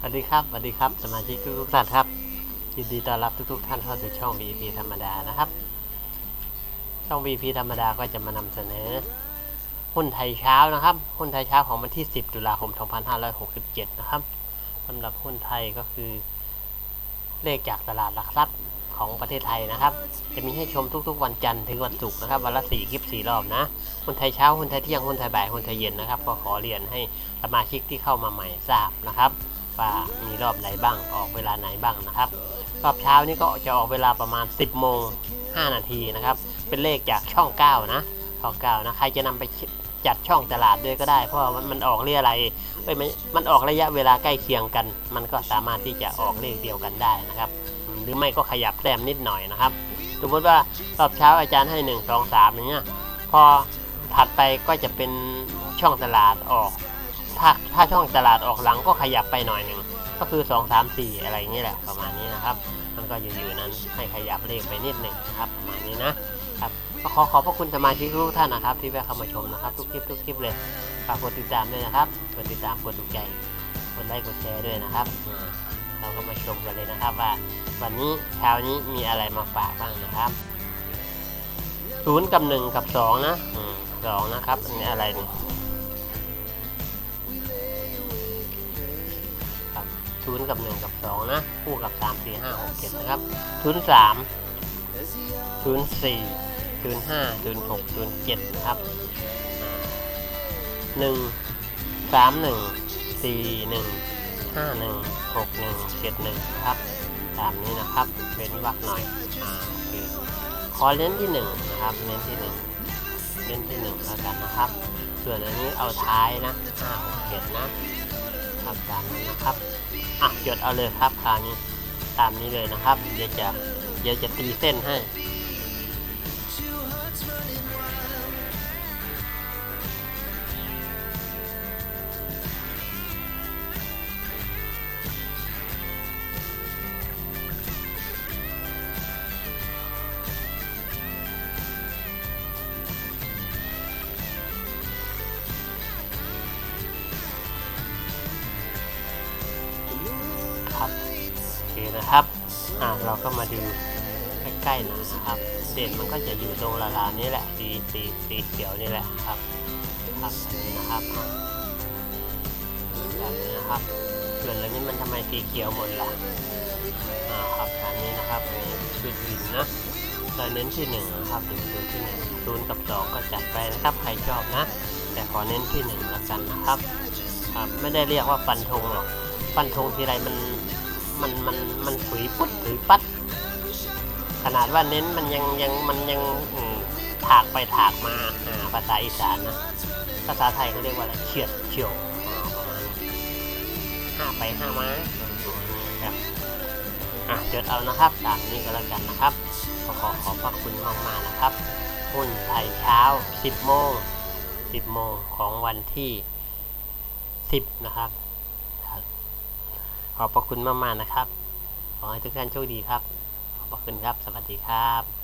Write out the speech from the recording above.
สวัสดีครับสวัสดีครับ สมาชิกทุกๆท่านครับ ยินดีต้อนรับทุก ๆ ท่านเข้าสู่ช่อง VP ธรรมดานะครับ ช่อง VP ธรรมดาก็จะมานำเสนอหุ้นไทยเช้านะครับ หุ้นไทยเช้าของวันที่ 10 ตุลาคม 2567 นะครับสำหรับหุ้นไทยก็คือ เลขจากตลาดหลักทรัพย์ของประเทศไทยนะครับ จะมีให้ชมทุกๆ วันจันทร์ถึงวันศุกร์นะครับวันละ4คลิป4รอบนะหุ้นไทยเช้าหุ้นไทยเที่ยงหุ้นไทยบ่ายหุ้นไทยเย็นนะครับ ก็ขอเรียนให้สมาชิกที่เข้ามาใหม่ทราบนะครับ ว่ามีรอบไหนบ้างออกเวลาไหนบ้างนะครับ รอบเช้านี้ก็จะออกเวลาประมาณ 10โมง5นาทีนะครับ เป็นเลขจากช่อง 9 นะช่อง9นะใครจะนำไปจัดช่องตลาดด้วยก็ได้ เพราะว่ามันมันออกเรียอะไรเอ้ยมันมันออกระยะเวลาใกล้เคียงกัน มันก็สามารถที่จะออกเลขเดียวกันได้นะครับ หรือไม่ก็ขยับแต้มนิดหน่อยนะครับสมมติว่ารอบเช้าอาจารย์ให้ 1 2 3อย่างเงี้ยพอถัดไปก็จะเป็นช่องตลาดออก ถ้าถ้าช่องตลาดออกหลังก็ขยับไปหน่อยหนึ่งก็คือ 2 3 4 อะไรอย่างนี้แหละประมาณนี้นะครับ มันก็อยู่ๆนั้นให้ขยับเลขไปนิดหนึ่งนะครับประมาณนี้นะครับก็ขอขอบพระคุณสมาชิกทุกท่านนะครับ ที่แวะเข้ามาชมนะครับ ทุกคลิปทุกคลิปเลยฝากกดติดตามด้วยนะครับกดติดตามกดถูกใจกดไลค์กดแชร์ด้วยนะครับ เราก็มาชมกันเลยนะครับว่าวันนี้เช้านี้มีอะไรมาฝากบ้างนะครับศูนย์กับหนึ่งกับสองนะสองนะครับอันนี้อะไรนี่ ศูนย์กับหนึ่งกับสองนะคู่กับสามสี่ห้าหกเจ็ดนะครับศูนย์สามศูนย์สี่ศูนย์ห้าศูนย์หกศูนย์เจ็ดนะครับหนึ่งสามหนึ่งสี่หนึ่งห้าหนึ่งหกหนึ่งเจ็ดหนึ่งนะครับตามนี้นะครับเว้นวรรคหน่อยอ่าโอเคขอเน้นที่หนึ่งนะครับเน้นที่หนึ่งเน้นที่หนึ่งแล้วกันนะครับ ส่วนอันนี้เอาท้ายนะห้าหกเจ็ดนะครับตามนั้นะครับ อะจดเอาเลยครับคราวนี้ตามนี้เลยนะครับ เดี๋ยวจะเดี๋ยวจะตีเส้นให้ ครับโอเคนะครับอ่าเราก็มาดูใกล้ๆหน่อยนะครับ เด่นมันก็จะอยู่ตรงลาลานี้แหละสีสีสีเขียวนี่แหละครับครับนี้นะครับแบบนี้นะครับส่วนอันนี้มันทำไมสีเขียวหมดล่ะอ่าครับอันนี้นะครับอันนี้คือวินนะเราเน้นที่หนึ่งนะครับดูดูที่หนึ่งศูนย์กับสองก็จัดไปนะครับใครชอบนะ แต่ขอเน้นที่หนึ่งแล้วกันนะครับครับไม่ได้เรียกว่าฟันธงหรอก ฟันธงทีไรมันมันมันมันถุยปุ๊ดถุยปัด ขนาดว่าเน้นมันยังยังมันยังถากไปถากมาภาษาอีสานนะภาษาไทยเขาเรียกว่าอะไรเฉียดเฉียวประมาณห้าไปห้ามาครับอะจดเอานะครับตามนี้ก็แล้วกันนะครับก็ขอขอบพระคุณมากมากๆนะครับหุ้นไทยเช้า 10 โมง 10 โมงของวันที่ 10 นะครับ ขอบพระคุณมากๆนะครับ ขอให้ทุกท่านโชคดีครับ ขอบพระคุณครับ สวัสดีครับ